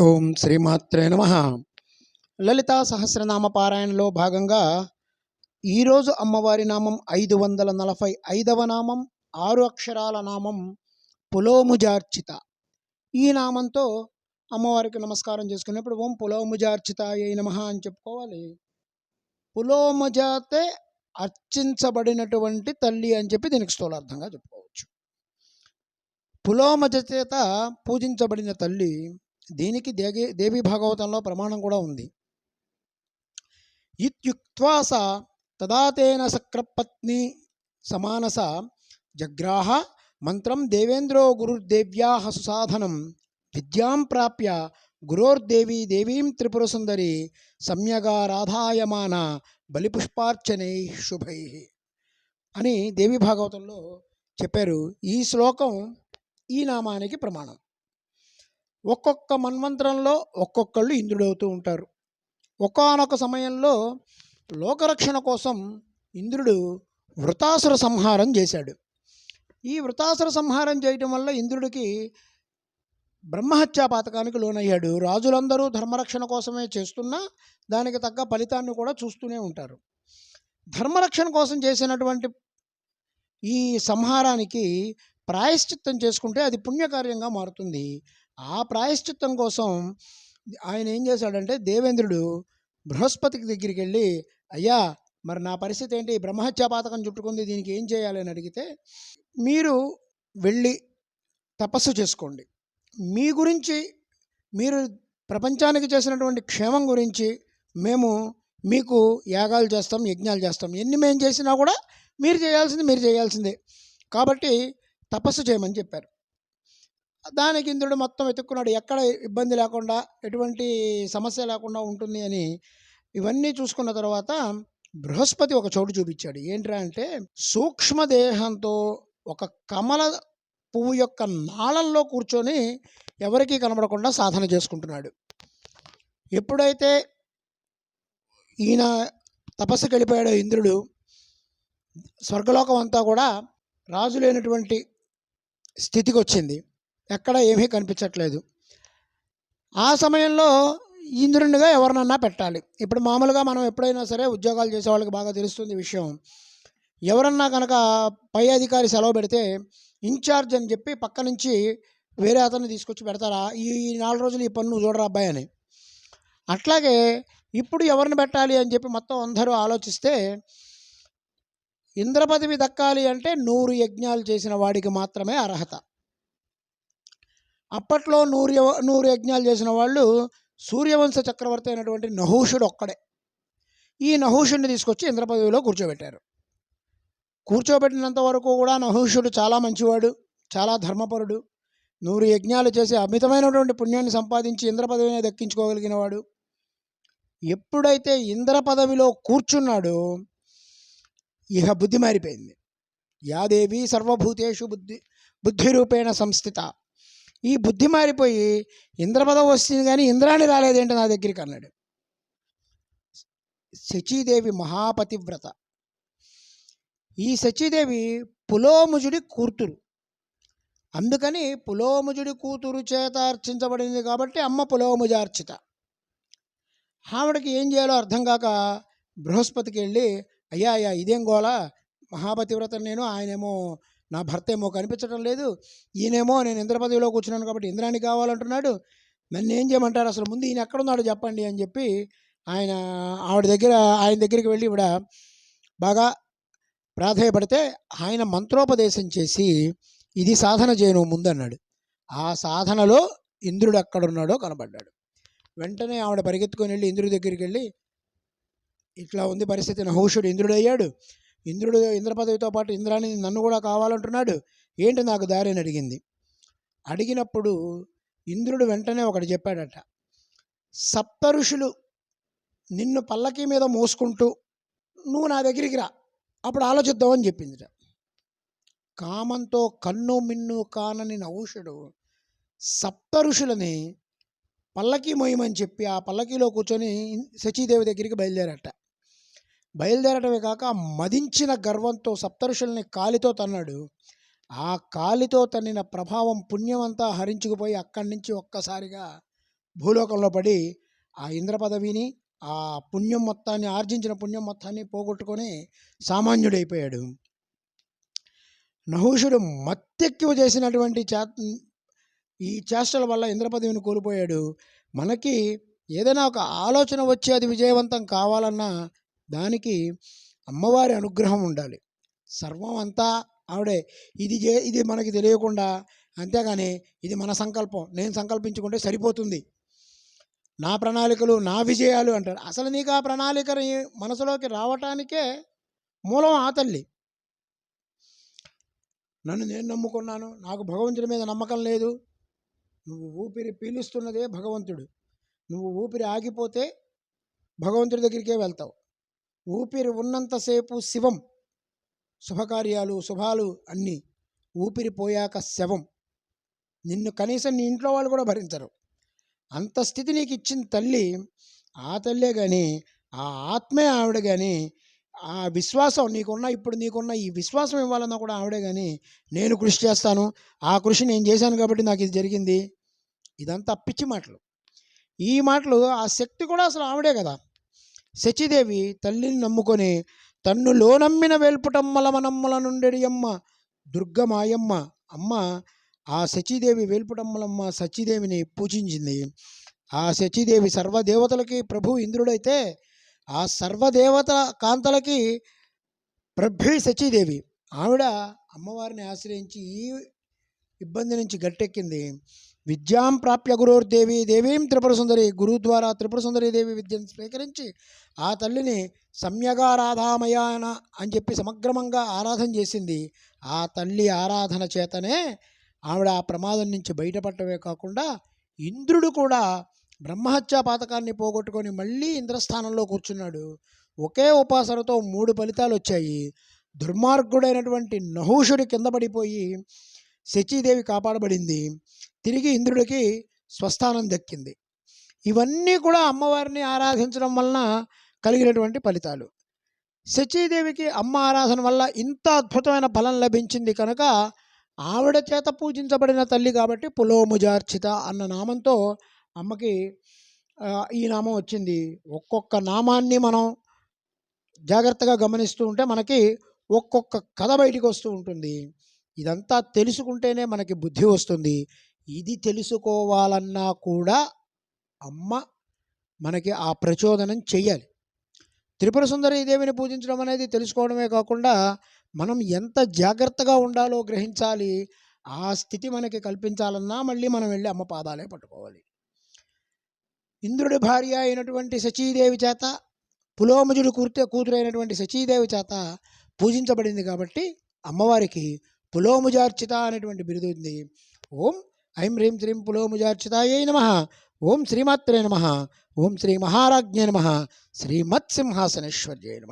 ఓం శ్రీమాత్రే నమ. లలితా సహస్రనామ పారాయణలో భాగంగా ఈరోజు అమ్మవారి నామం ఐదు వందల నలభై ఐదవ నామం ఆరు అక్షరాల నామం పులోముజార్చిత. ఈ నామంతో అమ్మవారికి నమస్కారం చేసుకునేప్పుడు ఓం పులోముజార్చిత అయి నమ అని చెప్పుకోవాలి. పులోముజాతే అర్చించబడినటువంటి తల్లి అని చెప్పి దీనికి స్థూలార్థంగా చెప్పుకోవచ్చు. పులోమజ చేత పూజించబడిన తల్లి దీనికి దేగి దేవి భాగవతంలో ప్రమాణం కూడా ఉంది. ఇత్యుక్వాస స తదాతేన సక్రపత్ని సమానస జగ్రాహ మంత్రం దేవేంద్రో గురుర్దేవ్యా సుసాధనం విద్యాం ప్రాప్య గురోర్దేవి దేవీం త్రిపురసుందరి సమ్యగారాధాయమాన బలిపుష్పార్చనై శుభై అని దేవి భాగవతంలో చెప్పారు. ఈ శ్లోకం ఈ నామానికి ప్రమాణం. ఒక్కొక్క మన్వంతరంలో ఒక్కొక్కళ్ళు ఇంద్రుడవుతూ ఉంటారు. ఒకనొక సమయంలో లోకరక్షణ కోసం ఇంద్రుడు వృతాసుర సంహారం చేశాడు. ఈ వృతాసుర సంహారం చేయటం వల్ల ఇంద్రుడికి బ్రహ్మహత్యా పాతకానికి లోనయ్యాడు. రాజులందరూ ధర్మరక్షణ కోసమే చేస్తున్నా దానికి తగ్గ ఫలితాన్ని కూడా చూస్తూనే ఉంటారు. ధర్మరక్షణ కోసం చేసినటువంటి ఈ సంహారానికి ప్రాయశ్చిత్తం చేసుకుంటే అది పుణ్యకార్యంగా మారుతుంది. ఆ ప్రాయశ్చిత్తం కోసం ఆయన ఏం చేశాడంటే దేవేంద్రుడు బృహస్పతికి దగ్గరికి వెళ్ళి అయ్యా మరి నా పరిస్థితి ఏంటి? బ్రహ్మహత్యా పాతకం చుట్టుకుంది దీనికి ఏం చేయాలి? అని అడిగితే మీరు వెళ్ళి తపస్సు చేసుకోండి. మీ గురించి మీరు ప్రపంచానికి చేసినటువంటి క్షేమం గురించి మేము మీకు యాగాలు చేస్తాం యజ్ఞాలు చేస్తాం. ఎన్ని మేము చేసినా కూడా మీరు చేయాల్సింది మీరు చేయాల్సిందే. కాబట్టి తపస్సు చేయమని చెప్పారు. దానికి ఇంద్రుడు మొత్తం వెతుక్కున్నాడు. ఎక్కడ ఇబ్బంది లేకుండా ఎటువంటి సమస్య లేకుండా ఉంటుంది అని ఇవన్నీ చూసుకున్న తర్వాత బృహస్పతి ఒక చోటు చూపించాడు. ఏంట్రా అంటే సూక్ష్మదేహంతో ఒక కమల పువ్వు యొక్క నాళంలో కూర్చొని ఎవరికీ కనబడకుండా సాధన చేసుకుంటున్నాడు. ఎప్పుడైతే ఈయన తపస్సుకి వెళ్ళిపోయాడో ఇంద్రుడు స్వర్గలోకం అంతా కూడా రాజు లేనటువంటి స్థితికి వచ్చింది. ఎక్కడ ఏమీ కనిపించట్లేదు. ఆ సమయంలో ఇంద్రునిగా ఎవరినన్నా పెట్టాలి. ఇప్పుడు మామూలుగా మనం ఎప్పుడైనా సరే ఉద్యోగాలు చేసే వాళ్ళకి బాగా తెలుస్తుంది విషయం. ఎవరన్నా కనుక పై అధికారి సెలవు పెడితే ఇన్ఛార్జ్ అని చెప్పి పక్క నుంచి వేరే అతన్ని తీసుకొచ్చి పెడతారా? ఈ నాలుగు రోజులు ఈ పన్ను చూడరా అబ్బాయి అని. అట్లాగే ఇప్పుడు ఎవరిని పెట్టాలి అని చెప్పి మొత్తం అందరూ ఆలోచిస్తే ఇంద్రపదవి దక్కాలి అంటే నూరు యజ్ఞాలు చేసిన వాడికి మాత్రమే అర్హత. అప్పట్లో నూరు నూరు యజ్ఞాలు చేసిన వాళ్ళు సూర్యవంశ చక్రవర్తి అయినటువంటి నహూషుడు ఒక్కడే. ఈ నహూషుడిని తీసుకొచ్చి ఇంద్రపదవిలో కూర్చోబెట్టారు. కూర్చోబెట్టినంత వరకు కూడా నహూషుడు చాలా మంచివాడు చాలా ధర్మపరుడు. నూరు యజ్ఞాలు చేసి అమితమైనటువంటి పుణ్యాన్ని సంపాదించి ఇంద్ర పదవిని దక్కించుకోగలిగిన వాడు. ఎప్పుడైతే ఇంద్ర పదవిలో కూర్చున్నాడో ఇహ బుద్ధి మారిపోయింది. యాదేవి సర్వభూతేషు బుద్ధి బుద్ధి రూపేణ సంస్థిత. ఈ బుద్ధి మారిపోయి ఇంద్రపదం వస్తుంది కానీ ఇంద్రాణి రాలేదేంటి నా దగ్గరికి అన్నాడు. శచీదేవి మహాపతివ్రత. ఈ శచీదేవి పులోముజుడి కూతురు. అందుకని పులోముజుడి కూతురు చేత అర్చించబడింది కాబట్టి అమ్మ పులోముజార్చిత. ఆవిడకి ఏం చేయాలో అర్థం కాక బృహస్పతికి వెళ్ళి అయ్యా అయ్యా ఇదేం గోళ? మహాపతివ్రత నేను ఆయనేమో నా భర్త ఏమో కనిపించడం లేదు. ఈయనేమో నేను ఇంద్ర పదవిలో కూర్చున్నాను కాబట్టి ఇంద్రానికి కావాలంటున్నాడు. నన్ను ఏం చేయమంటారు? అసలు ముందు ఈయన ఎక్కడున్నాడో చెప్పండి అని చెప్పి ఆయన ఆవిడ దగ్గర ఆయన దగ్గరికి వెళ్ళి ఇవిడ బాగా ప్రాధాయపడితే ఆయన మంత్రోపదేశం చేసి ఇది సాధన చేయను ముందన్నాడు ఆ సాధనలో ఇంద్రుడు ఎక్కడున్నాడో కనబడ్డాడు. వెంటనే ఆవిడ పరిగెత్తుకొని వెళ్ళి ఇంద్రుడి దగ్గరికి వెళ్ళి ఇట్లా ఉంది పరిస్థితి నహూషుడు ఇంద్రుడు అయ్యాడు ఇంద్రుడు ఇంద్ర పదవితో పాటు ఇంద్రాని నన్ను కూడా కావాలంటున్నాడు. ఏంటి నాకు దారి అని అడిగింది. అడిగినప్పుడు ఇంద్రుడు వెంటనే ఒకటి చెప్పాడట. సప్తఋషులు నిన్ను పల్లకి మీద మోసుకుంటూ నువ్వు నా దగ్గరికి రా అప్పుడు ఆలోచిద్దామని చెప్పిందిట. కామంతో కన్ను మిన్ను కానని నహూషుడు సప్త ఋషులని పల్లకి మోయమని చెప్పి ఆ పల్లకీలో కూర్చొని శచీదేవి దగ్గరికి బయలుదేరట. బయలుదేరటమే కాక మదించిన గర్వంతో సప్తరుషుల్ని కాలితో తన్నాడు. ఆ కాలితో తన్నిన ప్రభావం పుణ్యమంతా హరించుకుపోయి అక్కడి నుంచి ఒక్కసారిగా భూలోకంలో పడి ఆ ఇంద్ర పదవిని ఆ పుణ్యం మొత్తాన్ని ఆర్జించిన పుణ్యం మొత్తాన్ని పోగొట్టుకొని సామాన్యుడైపోయాడు. నహుషుడు మత్తెక్కువ చేసినటువంటి చే ఈ చేష్టల వల్ల ఇంద్రపదవిని కోల్పోయాడు. మనకి ఏదైనా ఒక ఆలోచన వచ్చి అది విజయవంతం కావాలన్నా దానికి అమ్మవారి అనుగ్రహం ఉండాలి. సర్వం అంతా ఆవిడే ఇది చే ఇది మనకి తెలియకుండా అంతేగాని ఇది మన సంకల్పం. నేను సంకల్పించుకుంటే సరిపోతుంది. నా ప్రణాళికలు నా విజయాలు అంటారు. అసలు నీకు ఆ ప్రణాళిక మనసులోకి రావటానికే మూలం ఆ తల్లి. నన్ను నేను నమ్ముకున్నాను. నాకు భగవంతుడి మీద నమ్మకం లేదు. నువ్వు ఊపిరి పీలుస్తున్నదే భగవంతుడు. నువ్వు ఊపిరి ఆగిపోతే భగవంతుడి దగ్గరికే వెళ్తావు. ఊపిరి ఉన్నంతసేపు శివం. శుభకార్యాలు శుభాలు అన్నీ ఊపిరి పోయాక శవం. నిన్ను కనీసం నీ ఇంట్లో వాళ్ళు కూడా భరించరు. అంత స్థితి నీకు ఇచ్చిన తల్లి ఆ తల్లే కానీ ఆ ఆత్మే ఆవిడ కానీ ఆ విశ్వాసం నీకున్న ఇప్పుడు నీకున్న ఈ విశ్వాసం ఇవ్వాలన్నా కూడా ఆవిడే కానీ నేను కృషి చేస్తాను. ఆ కృషి నేను చేశాను కాబట్టి నాకు ఇది జరిగింది. ఇదంతా పిచ్చి మాటలు. ఈ మాటలు ఆ శక్తి కూడా అసలు ఆవిడే కదా. శచిదేవి తల్లిని నమ్ముకొని తన్ను లోనమ్మిన వేల్పుటమ్మల మనమ్మల నుండెడి అమ్మ దుర్గమాయమ్మ. అమ్మ ఆ శచీదేవి వేల్పుటమ్మలమ్మ సచిదేవిని పూజించింది. ఆ శచీదేవి సర్వదేవతలకి ప్రభు ఇంద్రుడైతే ఆ సర్వదేవత కాంతలకి ప్రభి శచీదేవి. ఆవిడ అమ్మవారిని ఆశ్రయించి ఈ ఇబ్బంది నుంచి గట్టెక్కింది. విద్యాం ప్రాప్య గురుర్దేవి దేవీం త్రిపుర సుందరి గురువు ద్వారా త్రిపుర సుందరి దేవి విద్యను స్వీకరించి ఆ తల్లిని సమ్యగారాధామయాన అని చెప్పి సమగ్రమంగా ఆరాధన చేసింది. ఆ తల్లి ఆరాధన చేతనే ఆవిడ ఆ ప్రమాదం నుంచి బయటపడటమే కాకుండా ఇంద్రుడు కూడా బ్రహ్మహత్యా పాతకాన్ని పోగొట్టుకొని మళ్ళీ ఇంద్రస్థానంలో కూర్చున్నాడు. ఒకే ఉపాసనతో మూడు ఫలితాలు వచ్చాయి దుర్మార్గుడైనటువంటి నహూషుడి కింద పడిపోయి శచీదేవి కాపాడబడింది. తిరిగి ఇంద్రుడికి స్వస్థానం దక్కింది. ఇవన్నీ కూడా అమ్మవారిని ఆరాధించడం వలన కలిగినటువంటి ఫలితాలు. శచీదేవికి అమ్మ ఆరాధన వల్ల ఇంత అద్భుతమైన ఫలం లభించింది కనుక ఆవిడ చేత పూజించబడిన తల్లి కాబట్టి పులోముజార్చిత అన్న నామంతో అమ్మకి ఈ నామం వచ్చింది. ఒక్కొక్క నామాన్ని మనం జాగ్రత్తగా గమనిస్తూ ఉంటే మనకి ఒక్కొక్క కథ బయటికి వస్తూ ఉంటుంది. ఇదంతా తెలుసుకుంటేనే మనకి బుద్ధి వస్తుంది. ఇది తెలుసుకోవాలన్నా కూడా అమ్మ మనకి ఆ ప్రచోదనం చెయ్యాలి. త్రిపుర సుందరీ దేవిని పూజించడం అనేది తెలుసుకోవడమే కాకుండా మనం ఎంత జాగ్రత్తగా ఉండాలో గ్రహించాలి ఆ స్థితి మనకి కల్పించాలన్నా మళ్ళీ మనం వెళ్ళి అమ్మ పాదాలే పట్టుకోవాలి. ఇంద్రుడి భార్య అయినటువంటి సచీదేవి చేత పులోమజుడు కూర్తే కూతురైనటువంటి సచీదేవి చేత పూజించబడింది కాబట్టి అమ్మవారికి పులోముజార్చిత అనేటువంటి బిరుదు ఉంది. ఓం ఐం హ్రీం శ్రీం పులోముజార్చితాయై నమ. ఓం శ్రీమాత్రే నమ. ఓం శ్రీ మహారాజ్ఞే నమ. శ్రీమత్సింహాసనేశ్వర్యే నమ.